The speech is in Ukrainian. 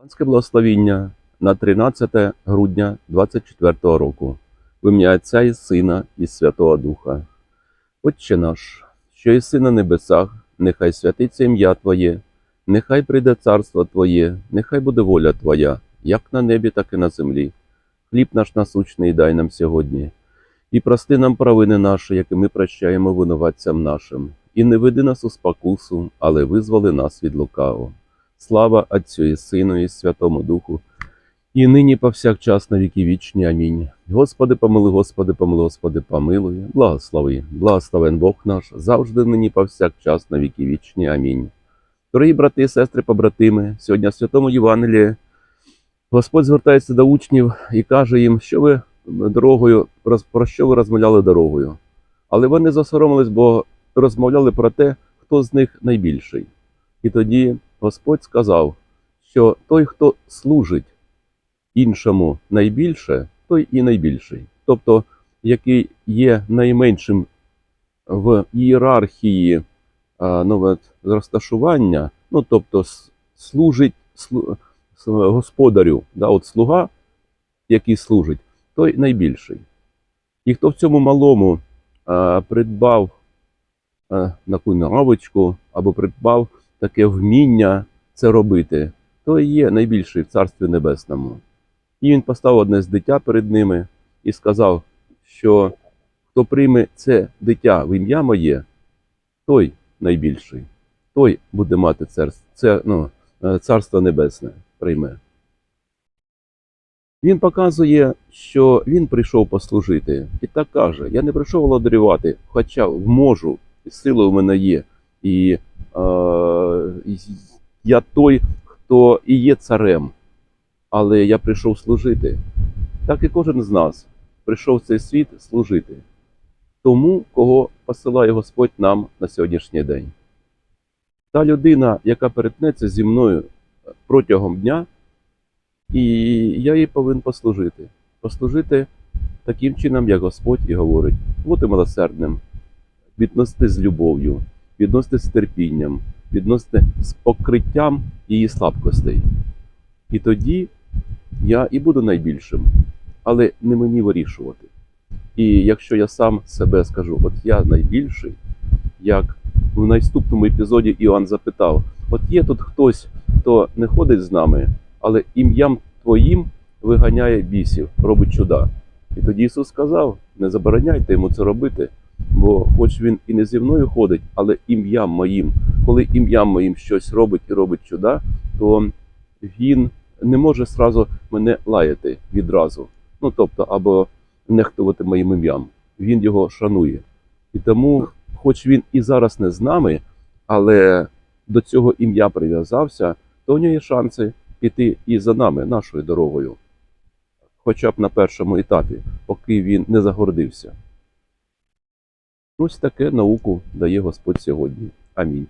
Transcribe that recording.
Панське благословіння на 13 грудня 24 року. В Отця і Сина і Святого Духа. Отче наш, що єси на небесах, нехай святиться ім'я Твоє, нехай прийде царство Твоє, нехай буде воля Твоя, як на небі, так і на землі. Хліб наш насущний дай нам сьогодні. І прости нам провини наші, які ми прощаємо винуватцям нашим. І не веди нас у спокусу, але визволи нас від лукавого. Слава Отцю і Сину, і Святому Духу, і нині повсякчас на віки вічні. Амінь. Господи, помилуй, Господи, помилуй, Господи, помилуй, благослови, благословен Бог наш, завжди нині повсякчас на віки вічні. Амінь. Дорогі брати сестри, побратими, сьогодні в Святому Євангелії Господь звертається до учнів і каже їм, що ви дорогою, про що ви розмовляли дорогою. Але вони засоромились, бо розмовляли про те, хто з них найбільший. І тоді Господь сказав, що той, хто служить іншому найбільше, той і найбільший. Тобто, який є найменшим в ієрархії ну, розташування, ну тобто служить слу- господарю, да, от слуга, який служить, той найбільший. І хто в цьому малому а, придбав а, таку навичку або придбав таке вміння це робити, то є найбільший в Царстві Небесному. І він поставив одне з дитя перед ними і сказав, що хто прийме це дитя в ім'я моє, той найбільший, той буде мати царство, це, ну, е, царство небесне прийме. Він показує, що він прийшов послужити, і так каже: Я не прийшов володарювати, хоча можу, і сила у мене є, і е, я той, хто і є царем, але я прийшов служити. Так і кожен з нас прийшов в цей світ служити тому, кого посилає Господь нам на сьогоднішній день. Та людина, яка перетнеться зі мною протягом дня, і я їй повинен послужити. Послужити таким чином, як Господь і говорить, бути милосердним, відносити з любов'ю, відносити з терпінням, відносити з покриттям її слабкостей. І тоді я і буду найбільшим, але не мені вирішувати. І якщо я сам себе скажу, от я найбільший, як в наступному епізоді Іоанн запитав: от є тут хтось, хто не ходить з нами, але ім'ям Твоїм виганяє бісів, робить чуда. І тоді Ісус сказав: не забороняйте йому це робити, бо хоч він і не зі мною ходить, але ім'ям моїм, коли ім'ям моїм щось робить і робить чуда, то він не може сразу мене лаяти відразу. Ну тобто, або нехтувати моїм ім'ям. Він його шанує. І тому, хоч він і зараз не з нами, але до цього ім'я прив'язався, то в нього є шанси піти і за нами, нашою дорогою. Хоча б на першому етапі, поки він не загордився. Ось таке науку дає Господь сьогодні. Амінь.